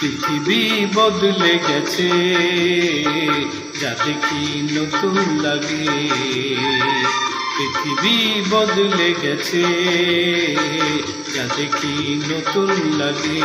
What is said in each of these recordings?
পৃথিবী বদলে গেছে যা দেখি নতুন লাগে। পৃথিবী বদলে গেছে যা দেখি নতুন লাগে।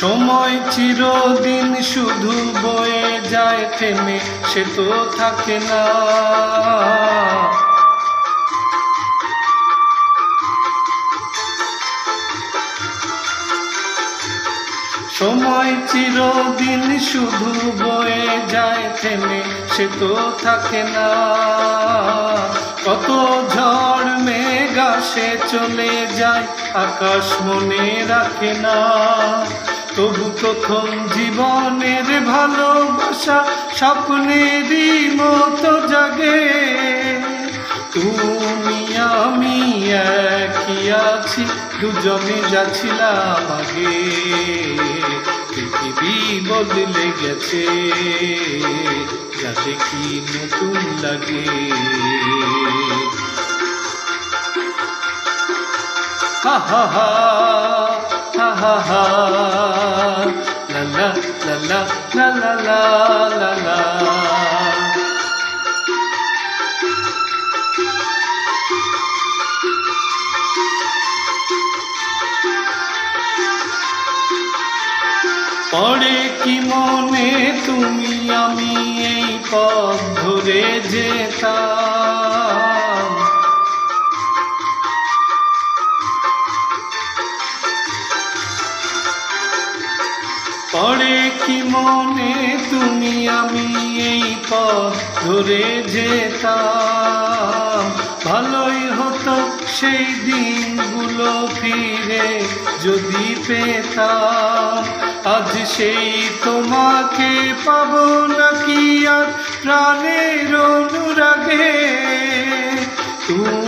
সময় চিরদিন শুধু বয়ে যায় থেমে, সে তো থাকে না। সময় চিরদিন শুধু বয়ে যায় থেমে, সে তো থাকে না। কত ঝড় মেঘ আসে চলে যায়, আকাশ মনে রাখে না। তবু প্রথম জীবনের ভালোবাসা স্বপ্নেরই মতো জাগে। তুমি, আমি একই আছি, দুজনে যাচ্ছিলাম আগে। পৃথিবী বদলে গেছে, যা দেখি নতুন লাগে। হা হা হা। হা হা লা লা লা লা লা লা লা লা লা পড়ে কি মনে তুমি আমি এই পথ ধরে যেতাম? পড়ে কি মনে তুমি আমি এই পথ ধরে যেতাম? ভালোই হতো সেই দিনগুলো ফিরে যদি পেতাম। আজ সেই তোমাকে পাব নাকি আর প্রাণের অনুরাগে? তুমি